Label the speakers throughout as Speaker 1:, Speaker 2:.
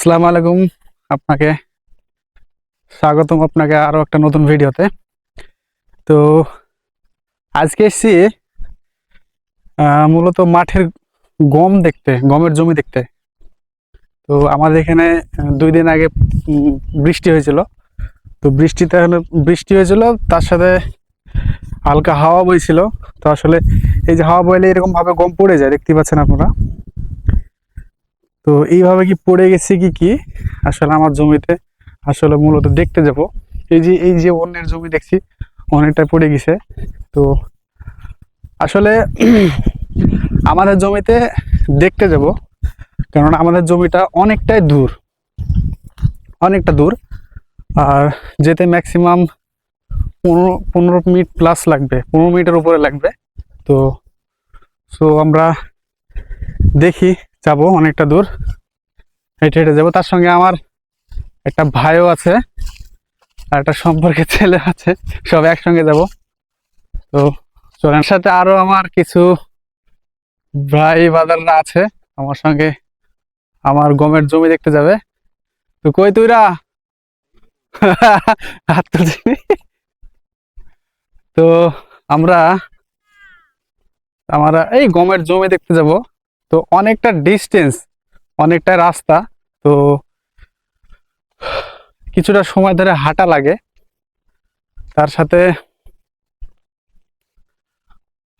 Speaker 1: আসসালামু আলাইকুম আপনাকে। স্বাগতম আপনাকে আরও একটা নতুন ভিডিওতে। তো আজকে এসছি মূলত মাঠের গম দেখতে, গমের জমি দেখতে। তো আমাদের এখানে দুই দিন আগে বৃষ্টি হয়েছিল। তো বৃষ্টিতে বৃষ্টি হয়েছিল, তার সাথে হালকা হাওয়া বইছিল। তো আসলে এই যে হাওয়া বইলে এরকমভাবে গম পড়ে যায়, দেখতে পাচ্ছেন আপনারা? তো এইভাবে কি পড়ে গেছে কি কি? আসলে আমার জমিতে আসলে মূলত দেখতে যাব। এই যে এই যে অন্যের জমি দেখছি, অনেকটা পড়ে গেছে। তো আসলে আমাদের জমিতে দেখতে যাব কারণ আমাদের জমিটা অনেকটাই দূর। অনেকটা দূর। আর যেতে ম্যাক্সিমাম পনেরো পনেরো মিনিট প্লাস লাগবে, পনেরো মিনিটের উপরে লাগবে। তো সো আমরা দেখি যাব অনেকটা দূর। হেঁটে হেঁটে যাব। তার সঙ্গে আমার একটা ভাইও আছে আর একটা সম্পর্কে ছেলে আছে, সব একসঙ্গে যাব। তো চলেন, সাথে আরও আমার কিছু ভাই বাদাররা আছে। আমার সঙ্গে আমার গমের জমি দেখতে যাবে। তো কই তুইরা? হাত? তো আমরা আমরা এই গমের জমি দেখতে যাব। তো অনেকটা ডিস্টেন্স অনেকটা রাস্তা, তো কিছুটা সময় ধরে হাঁটা লাগে। তার সাথে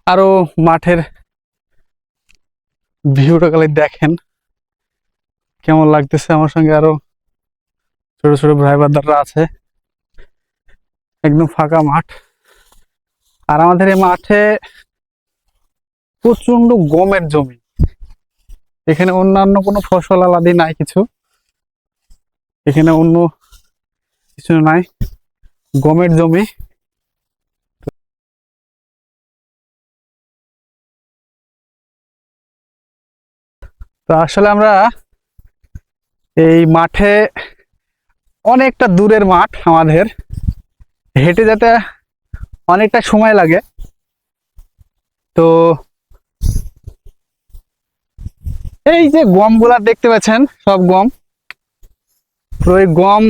Speaker 1: আরও মাঠের ভিউটা খালি দেখেন। কেমন লাগতেছে আমার সঙ্গে আরও ছোট ছোট ভাই বাদাররা আছে। একদম ফাঁকা মাঠ। আর আমাদের এই মাঠে প্রচণ্ড গমের জমি। এখানে অন্যান্য কোনো ফসল আলাদি নাই কিছু। এখানে অন্য কিছু নাই। গমের জমি। তো আসলে আমরা এই মাঠে অনেকটা দূরের মাঠ আমাদের। হেঁটে যেতে অনেকটা সময় লাগে। তো এই যে গমগুলা দেখতে পাচ্ছেন, সব গম। ওই গম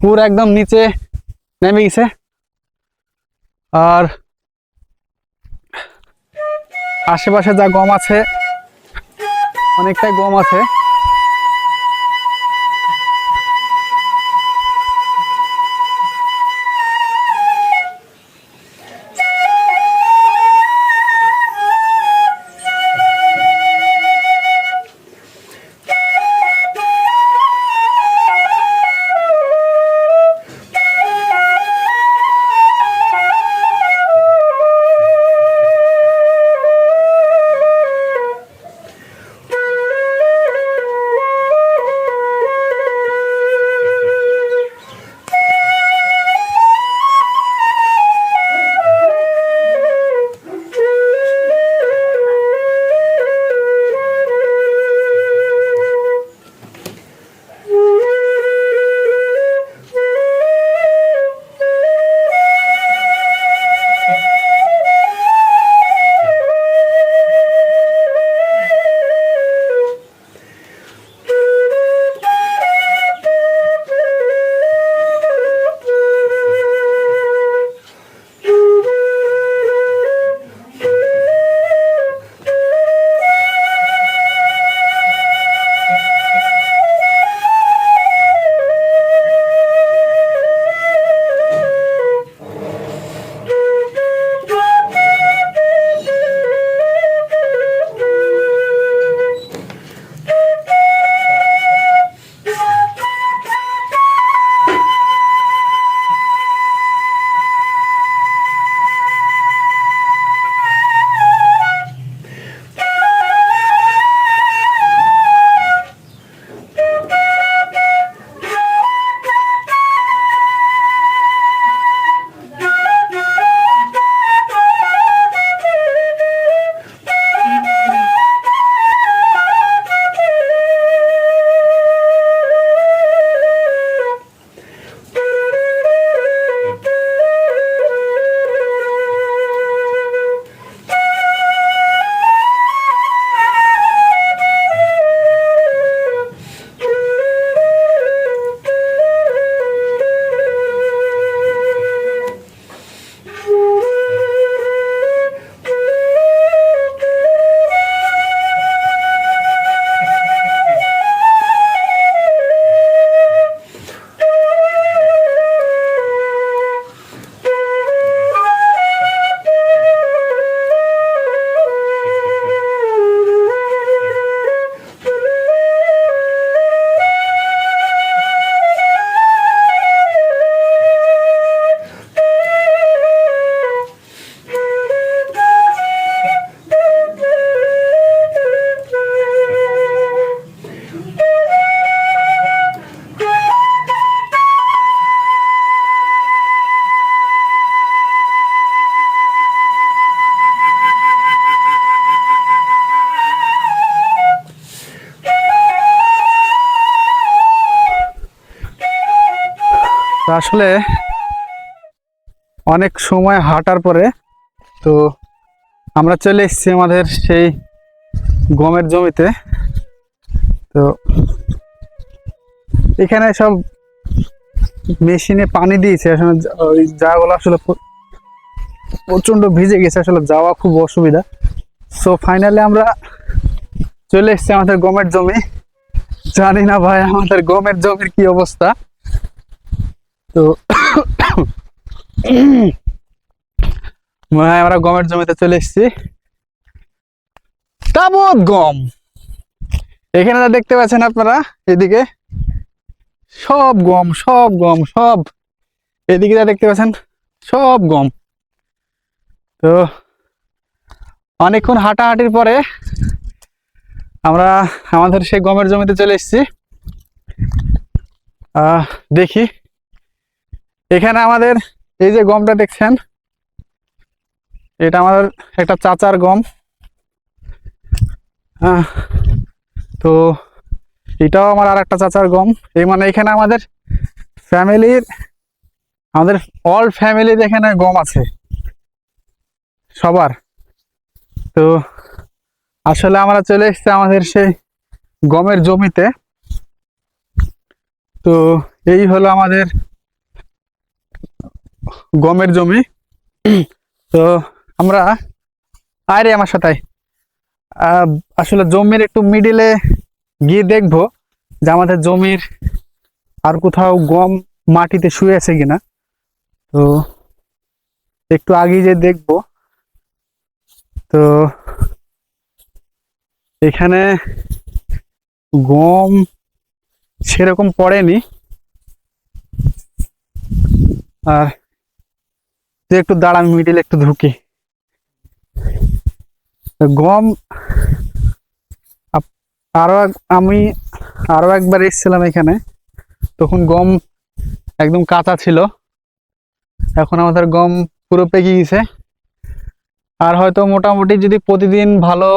Speaker 1: পুরো একদম নিচে নেমে গেছে। আর আশেপাশে যা গম আছে, অনেকটাই গম আছে। তো আসলে অনেক সময় হাঁটার পরে তো আমরা চলে এসেছি আমাদের সেই গমের জমিতে। তো এখানে সব মেশিনে পানি দিয়েছে। আসলে ওই জায়গাগুলো আসলে প্রচণ্ড ভিজে গেছে। আসলে যাওয়া খুব অসুবিধা। সো ফাইনালি আমরা চলে এসেছি আমাদের গমের জমি। জানি না ভাই আমাদের গমের জমির কি অবস্থা। তো মনে হয় আমরা গমের জমিতে চলে এসেছি। তাবৎ গম। এখানে যা দেখতে পাচ্ছেন আপনারা, এদিকে সব গম সব গম, সব। এদিকে যা দেখতে পাচ্ছেন, সব গম। তো অনেকক্ষণ হাঁটাহাঁটির পরে আমরা আমাদের সেই গমের জমিতে চলে এসেছি। দেখি এখানে আমাদের এই যে গমটা দেখছেন, এটা আমাদের একটা চাচার গম। তো এটাও আমার আর একটা চাচার গম। এই মানে এখানে আমাদের ফ্যামিলির, আমাদের অল ফ্যামিলির এখানে গম আছে। সবার। তো আসলে আমরা চলে এসছি আমাদের সেই গমের জমিতে। তো এই হলো আমাদের গমের জমি। তো আমরা আরে আমার সাথে আসলে জমির একটু মিডিলে গিয়ে দেখব যে আমাদের জমির আর কোথাও গম মাটিতে শুয়ে আছে কিনা। তো একটু আগে যে দেখব। তো এখানে গম সেরকম পড়েনি। আর তুই একটু দাঁড়া, আমি মিডিল একটু ঢুকি। গম আরও আমি আরও একবার এসেছিলাম এখানে। তখন গম একদম কাঁচা ছিল। এখন আমাদের গম পুরো পেকে গেছে। আর হয়তো মোটামুটি যদি প্রতিদিন ভালো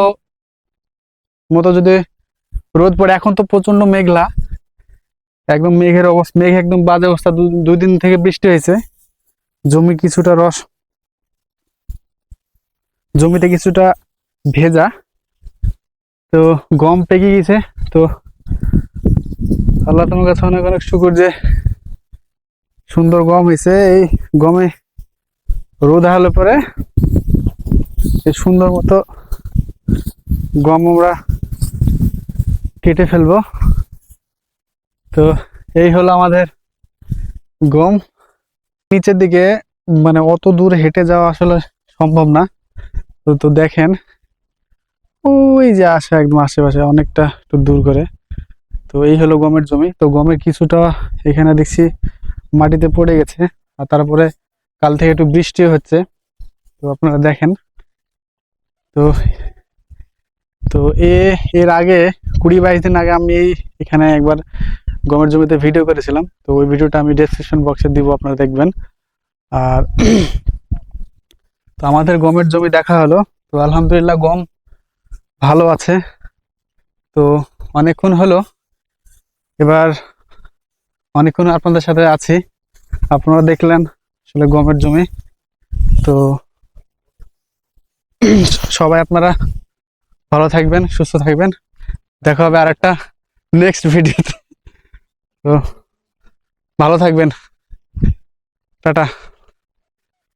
Speaker 1: মতো যদি রোদ পড়ে, এখন তো প্রচণ্ড মেঘলা। একদম মেঘের অবস্থা মেঘ একদম বাজে অবস্থা। দুই দিন থেকে বৃষ্টি হয়েছে। জমি কিছুটা রস, জমিতে কিছুটা ভেজা, তো গম পেকে গেছে, তো আল্লাহ তোমার কাছে অনেক অনেক শুকুর যে সুন্দর গম হয়েছে। এই গমে রোদ হলে পরে এই সুন্দর মতো গম আমরা কেটে ফেলব। তো এই হলো আমাদের গম। নিচের দিকে মানে অত দূর হেঁটে যাওয়া আসলে সম্ভব না। তো তো দেখেন, ওই যে আসে একদম আশেপাশে, অনেকটা একটু দূর করে। তো এই হলো গমের জমি। তো গমের কিছুটা এখানে দেখছি মাটিতে পড়ে গেছে, আর তারপরে কাল থেকে একটু বৃষ্টি হচ্ছে। তো আপনারা দেখেন, তো তো এর আগে, কুড়ি বাইশ দিন আগে আমি এখানে একবার গমের জমিতে ভিডিও করেছিলাম, তো ওই ভিডিওটা আমি ডেসক্রিপশন বক্সে দিব, আপনারা দেখবেন। আর তো আমাদের গমের জমি দেখা হলো, তো আলহামদুলিল্লাহ গম ভালো আছে। তো অনেকক্ষণ হলো, এবার অনেকক্ষণ আপনাদের সাথে আছি, আপনারা দেখলেন আসলে গমের জমি। তো সবাই আপনারা ভালো থাকবেন, সুস্থ থাকবেন। দেখা হবে আর একটা নেক্সট ভিডিওতে ভালো থাকবেন। টাটা।